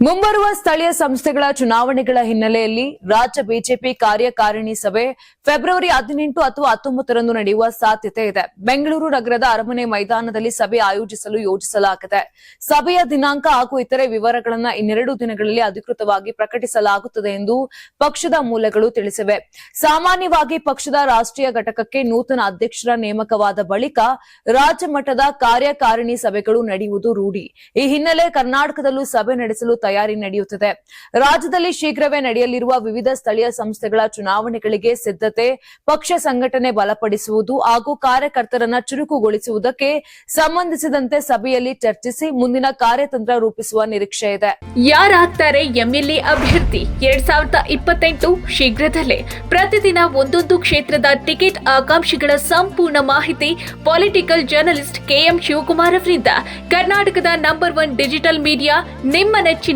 ಮುಂಬರುವ ಸ್ಥಳೀಯ ಸಂಸ್ಥೆಗಳ ಚುನಾವಣೆಗಳ ಹಿನ್ನೆಲೆಯಲ್ಲಿ ರಾಜ್ಯ ಬಿಜೆಪಿ ಕಾರ್ಯಕಾರಿಣಿ ಸಭೆ ಫೆಬ್ರವರಿ ಹದಿನೆಂಟು ಅಥವಾ ಹತ್ತೊಂಬತ್ತರಂದು ನಡೆಯುವ ಸಾಧ್ಯತೆ ಇದೆ. ಬೆಂಗಳೂರು ನಗರದ ಅರಮನೆ ಮೈದಾನದಲ್ಲಿ ಸಭೆ ಆಯೋಜಿಸಲು ಯೋಜಿಸಲಾಗಿದೆ. ಸಭೆಯ ದಿನಾಂಕ ಹಾಗೂ ಇತರೆ ವಿವರಗಳನ್ನು ಇನ್ನೆರಡು ದಿನಗಳಲ್ಲಿ ಅಧಿಕೃತವಾಗಿ ಪ್ರಕಟಿಸಲಾಗುತ್ತದೆ ಎಂದು ಪಕ್ಷದ ಮೂಲಗಳು ತಿಳಿಸಿವೆ. ಸಾಮಾನ್ಯವಾಗಿ ಪಕ್ಷದ ರಾಷ್ಟ್ರೀಯ ಘಟಕಕ್ಕೆ ನೂತನ ಅಧ್ಯಕ್ಷರ ನೇಮಕವಾದ ಬಳಿಕ ರಾಜ್ಯ ಮಟ್ಟದ ಕಾರ್ಯಕಾರಿಣಿ ಸಭೆಗಳು ನಡೆಯುವುದು ರೂಢಿ. ಈ ಹಿನ್ನೆಲೆ ಕರ್ನಾಟಕದಲ್ಲೂ ಸಭೆ ನಡೆಸಲು ತಯಾರಿ ನಡೆಯುತ್ತಿದೆ. ರಾಜ್ಯದಲ್ಲಿ ಶೀಘ್ರವೇ ನಡೆಯಲಿರುವ ವಿವಿಧ ಸ್ಥಳೀಯ ಸಂಸ್ಥೆಗಳ ಚುನಾವಣೆಗಳಿಗೆ ಸಿದ್ಧತೆ, ಪಕ್ಷ ಸಂಘಟನೆ ಬಲಪಡಿಸುವುದು ಹಾಗೂ ಕಾರ್ಯಕರ್ತರನ್ನ ಚುರುಕುಗೊಳಿಸುವುದಕ್ಕೆ ಸಂಬಂಧಿಸಿದಂತೆ ಸಭೆಯಲ್ಲಿ ಚರ್ಚಿಸಿ ಮುಂದಿನ ಕಾರ್ಯತಂತ್ರ ರೂಪಿಸುವ ನಿರೀಕ್ಷೆ ಇದೆ. ಯಾರಾಗ್ತಾರೆ ಎಂಎಲ್ಎ ಅಭ್ಯರ್ಥಿ? ಎರಡ್ ಸಾವಿರದ ಇಪ್ಪತ್ತೆಂಟು ಶೀಘ್ರದಲ್ಲೇ ಪ್ರತಿದಿನ ಒಂದೊಂದು ಕ್ಷೇತ್ರದ ಟಿಕೆಟ್ ಆಕಾಂಕ್ಷಿಗಳ ಸಂಪೂರ್ಣ ಮಾಹಿತಿ ಪೊಲಿಟಿಕಲ್ ಜರ್ನಲಿಸ್ಟ್ ಕೆಎಂ ಶಿವಕುಮಾರ್ ಅವರಿಂದ. ಕರ್ನಾಟಕದ ನಂಬರ್ ಒನ್ ಡಿಜಿಟಲ್ ಮೀಡಿಯಾ ನಿಮ್ಮ ನೆಚ್ಚಿನ